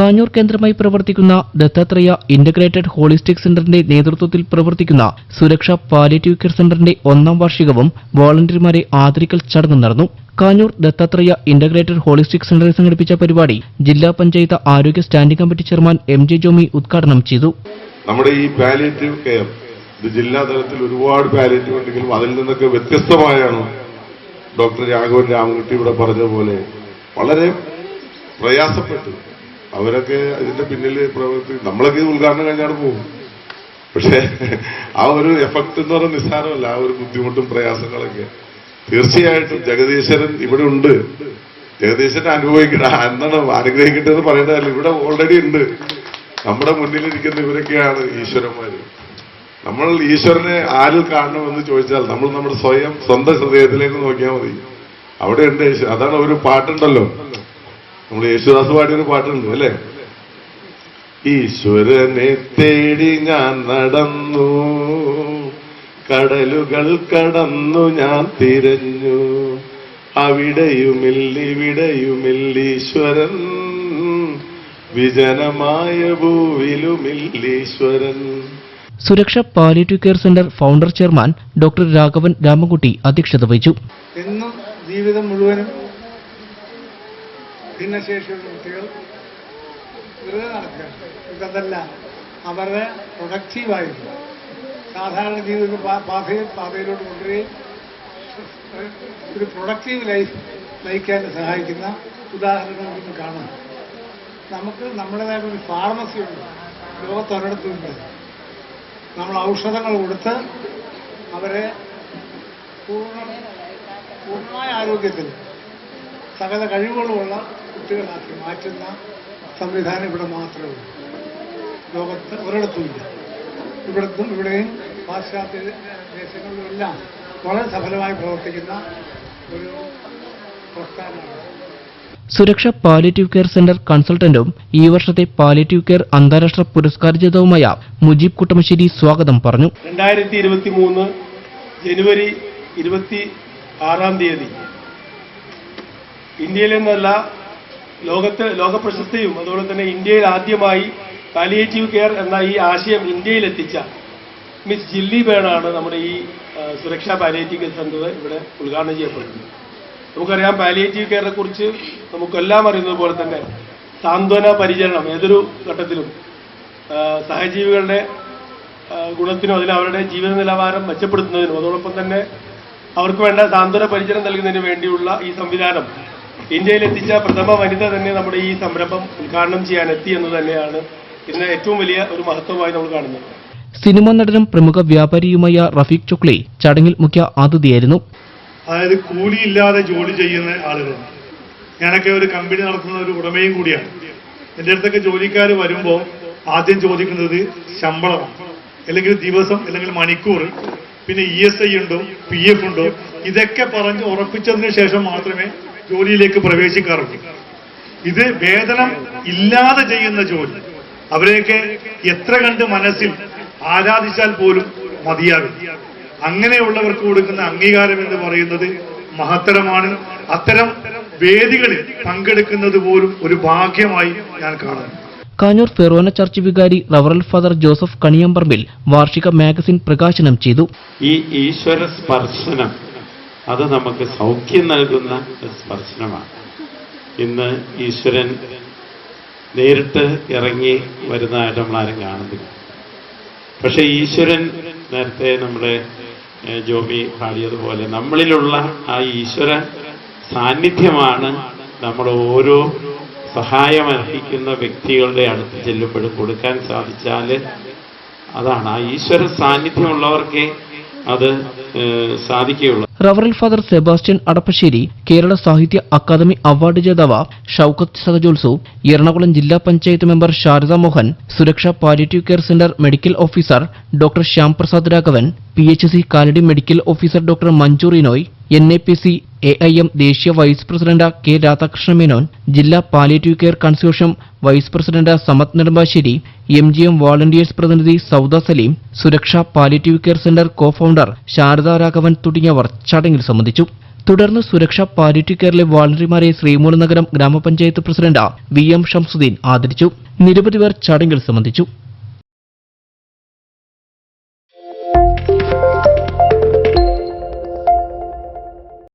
കാഞ്ഞൂർ കേന്ദ്രമായി പ്രവർത്തിക്കുന്ന Dattatreya integrated holistic സെന്ററിന്റെ നേതൃത്വത്തിൽ പ്രവർത്തിക്കുന്ന സുരക്ഷാ പാലിയേറ്റീവ് കെയർ സെന്ററിന്റെ ഒന്നാം വാർഷികവും വോളണ്ടിയർമാരെ ആദരിക്കൽ ചടങ്ങ് നടന്നു. കാഞ്ഞൂർ ദത്താത്രേയ ഇന്റഗ്രേറ്റഡ് ഹോളിസ്റ്റിക് സെന്ററിൽ സംഘടിപ്പിച്ച പരിപാടി ജില്ലാ പഞ്ചായത്ത് ആരോഗ്യ standing committee chairman M J Jomy ഉദ്ഘാടനം ചെയ്തു. നമ്മുടെ ഈ പാലിയേറ്റീവ് കെയർ ഇത് ജില്ലാ തലത്തിൽ ഒരുപാട് പാലിയേറ്റീവ് ഉണ്ടെങ്കിലും അതിൽ നിന്നൊക്കെ വ്യത്യസ്തമായാണ് ഡോക്ടർ രാഘവൻ രാമകുട്ടി ഇവിടെ പറഞ്ഞ പോലെ വളരെ പ്രയാസപ്പെട്ടു. അവരൊക്കെ അതിന്റെ പിന്നിൽ പ്രവർത്തി നമ്മളൊക്കെ ഉദ്ഘാടനം കഴിഞ്ഞാണ് പോകും. പക്ഷേ ആ ഒരു എഫക്ട് എന്ന് പറയുന്നത് നിസ്സാരമല്ല. ആ ഒരു ബുദ്ധിമുട്ടും പ്രയാസങ്ങളൊക്കെ. തീർച്ചയായിട്ടും ജഗദീശ്വരൻ ഇവിടെ ഉണ്ട്. ജഗദീശ്വരൻ അനുഭവിക്കണ എന്നാണ് അനുഗ്രഹിക്കട്ടെ എന്ന് പറയേണ്ടതല്ല ഇവിടെ ഓൾറെഡി ഉണ്ട്. നമ്മുടെ മുന്നിലിരിക്കുന്ന ഇവരൊക്കെയാണ് ഈശ്വരന്മാര്. നമ്മൾ ഈശ്വരനെ ആരിൽ കാണണമെന്ന് ചോദിച്ചാൽ നമ്മൾ നമ്മുടെ സ്വയം സ്വന്തം ഹൃദയത്തിലേക്ക് നോക്കിയാൽ മതി. അവിടെ ഉണ്ട് അതാണ് ഒരു പാട്ടുണ്ടല്ലോ. നമ്മൾ യേശുദാസ് പാടിയൊരു പാട്ടുണ്ട് അല്ലേ? ഈശ്വരനെ തേടി ഞാൻ നടന്നു. കടലുകൾ കടന്നു ഞാൻ തിരഞ്ഞു. അവിടെയുമില്ലിവിടെയുമില്ലീശ്വരൻ വിജനമായ ഭൂവിലുമില്ലീശ്വരൻ Suraksha palliative care centre founder chairman doctor Raghavan Ramankutty അധ്യക്ഷത വഹിച്ചു. എന്നും ജീവിതം മുഴുവനും ഭിന്നശേഷിയുള്ള കുട്ടികൾ വെറുതെ നടക്കുക ഇതല്ല അവരുടെ പ്രൊഡക്റ്റീവായിരുന്നു സാധാരണ ജീവിത പാ- പാതയിൽ പാതയിലോട്ട് കൊണ്ടുവരികയും ഒരു പ്രൊഡക്റ്റീവ് ലൈഫ് നയിക്കാൻ സഹായിക്കുന്ന ഉദാഹരണങ്ങൾ നമുക്ക് കാണാം. നമുക്ക് നമ്മുടേതായ ഒരു ഫാർമസി ഉണ്ട്. ലോകത്തൊരിടത്തുണ്ട്. നമ്മൾ ഔഷധങ്ങൾ കൊടുത്ത് അവരെ പൂർണ പൂർണമായ ആരോഗ്യത്തിൽ സകല കഴിവുകളുമുള്ള കുട്ടികളാക്കി മാറ്റുന്ന സംവിധാനം ഇവിടെ മാത്രമേ ഉള്ളൂ. ലോകത്ത് ഒരിടത്തുമില്ല ഇവിടത്തും ഇവിടെയും പാശ്ചാത്യ ദേശങ്ങളിലുമെല്ലാം വളരെ സഫലമായി പ്രവർത്തിക്കുന്ന ഒരു പ്രസ്ഥാനമാണ്. സുരക്ഷ പാലിറ്റീവ് കെയർ സെന്റർ കൺസൾട്ടന്റും ഈ വർഷത്തെ പാലിറ്റീവ് കെയർ അന്താരാഷ്ട്ര പുരസ്കാര ജേതാവുമായ മുജീബ് കുട്ടമശ്ശേരി സ്വാഗതം പറഞ്ഞു. രണ്ടായിരത്തി ഇരുപത്തി മൂന്ന് ജനുവരി ഇരുപത്തി ആറാം തീയതി ഇന്ത്യയിൽ നിന്നല്ല ലോകത്ത് ലോക പ്രശസ്തിയും അതുപോലെ തന്നെ ഇന്ത്യയിൽ ആദ്യമായി പാലിയേറ്റീവ് കെയർ എന്ന ഈ ആശയം ഇന്ത്യയിൽ എത്തിച്ച മിസ് ജില്ലി ബേണാണ് നമ്മുടെ ഈ സുരക്ഷാ പാലിയേറ്റീവ് കെയർ സെന്റർ ഇവിടെ ഉദ്ഘാടനം ചെയ്യപ്പെടുന്നത്. നമുക്കറിയാം പാലിയേറ്റീവ് കെയറിനെ കുറിച്ച് നമുക്കെല്ലാം അറിയുന്നത് പോലെ തന്നെ സാന്ത്വന പരിചരണം ഏതൊരു ഘട്ടത്തിലും സഹജീവികളുടെ ഗുണത്തിനും അതിൽ അവരുടെ ജീവിത നിലവാരം മെച്ചപ്പെടുത്തുന്നതിനും അതോടൊപ്പം തന്നെ അവർക്ക് വേണ്ട സാന്ത്വന പരിചരണം നൽകുന്നതിന് വേണ്ടിയുള്ള ഈ സംവിധാനം ഇന്ത്യയിൽ എത്തിച്ച പ്രഥമ വനിത തന്നെ നമ്മുടെ ഈ സംരംഭം ഉദ്ഘാടനം ചെയ്യാൻ എത്തി എന്ന് തന്നെയാണ് ഇതിന് ഏറ്റവും വലിയ ഒരു മഹത്വമായി നമ്മൾ കാണുന്നത്. സിനിമ നടനും പ്രമുഖ വ്യാപാരിയുമായ റഫീഖ് ചുക്ലി ചടങ്ങിൽ മുഖ്യ അതിഥിയായിരുന്നു. അതായത് കൂലിയില്ലാതെ ജോലി ചെയ്യുന്ന ആളുകൾ. ഞാനൊക്കെ ഒരു കമ്പനി നടത്തുന്ന ഒരു ഉടമയും കൂടിയാണ്. എന്റെ അടുത്തൊക്കെ ജോലിക്കാർ വരുമ്പോൾ ആദ്യം ചോദിക്കുന്നത് ശമ്പളമാണ്. അല്ലെങ്കിൽ ദിവസം അല്ലെങ്കിൽ മണിക്കൂർ പിന്നെ ഇ എസ് ഐ ഉണ്ടോ പി എഫ് ഉണ്ടോ ഇതൊക്കെ പറഞ്ഞ് ഉറപ്പിച്ചതിന് ശേഷം മാത്രമേ ജോലിയിലേക്ക് പ്രവേശിക്കാറുണ്ട്. ഇത് വേതനം ഇല്ലാതെ ചെയ്യുന്ന ജോലി. അവരെയൊക്കെ എത്ര കണ്ട് മനസ്സിൽ ആരാധിച്ചാൽ പോലും മതിയാകും. അങ്ങനെയുള്ളവർക്ക് കൊടുക്കുന്ന അംഗീകാരം എന്ന് പറയുന്നത് മഹത്തരമാണ്. അത്തരം വേദികളിൽ പങ്കെടുക്കുന്നത് പോലും ഒരു ഭാഗ്യമായി ഞാൻ കാണുന്നു. കാഞ്ഞൂർ ഫെറോന ചർച്ച് വികാരി റവറൽ ഫാദർ ജോസഫ് കണിയമ്പറമ്പിൽ വാർഷിക മാഗസിൻ പ്രകാശനം ചെയ്തു. ഈ ഈശ്വര സ്പർശനം അത് നമുക്ക് സൗഖ്യം നൽകുന്ന സ്പർശനമാണ്. ഇന്ന് ഈശ്വരൻ നേരിട്ട് ഇറങ്ങി വരുന്നതായിട്ട് നമ്മളാരും കാണുന്നില്ല. പക്ഷേ ഈശ്വരൻ നേരത്തെ നമ്മുടെ ജോബി പാടിയതുപോലെ നമ്മളിലുള്ള ആ ഈശ്വര സാന്നിധ്യമാണ് നമ്മൾ ഓരോ സഹായമർഹിക്കുന്ന വ്യക്തികളുടെ അടുത്ത് ചെല്ലുമ്പോഴും കൊടുക്കാൻ സാധിച്ചാൽ അതാണ്. ആ ഈശ്വര സാന്നിധ്യമുള്ളവർക്കേ അത് സാധിക്കുകയുള്ളൂ. റവറൽ father Sebastian Adappassery Kerala Sahitya Akademi award ജേതാവ് ഷൌക്കത്ത് സഹജോത്സവ് എറണാകുളം ജില്ലാ panchayat member Sarada Mohan Suraksha palliative care centre medical officer doctor Shyam Prasad Raghavan P H C Kalady medical officer doctor Manju Rinoy N A P C A I M ദേശീയ vice president K Radhakrishna Menon ജില്ലാ palliative care consortium vice president Samad Nedumbassery M G M volunteers പ്രതിനിധി Sauda Saleem Suraksha palliative care centre co founder Sarada Raghavan തുടങ്ങിയവർ ചടങ്ങിൽ സംബന്ധിച്ചു. തുടർന്ന് സുരക്ഷാ palliative കെയറിലെ വാളണ്ടറിമാരെ Sreemoolanagaram ഗ്രാമപഞ്ചായത്ത് president V M Shamsuddin ആദരിച്ചു. നിരവധി പേർ ചടങ്ങിൽ സംബന്ധിച്ചു.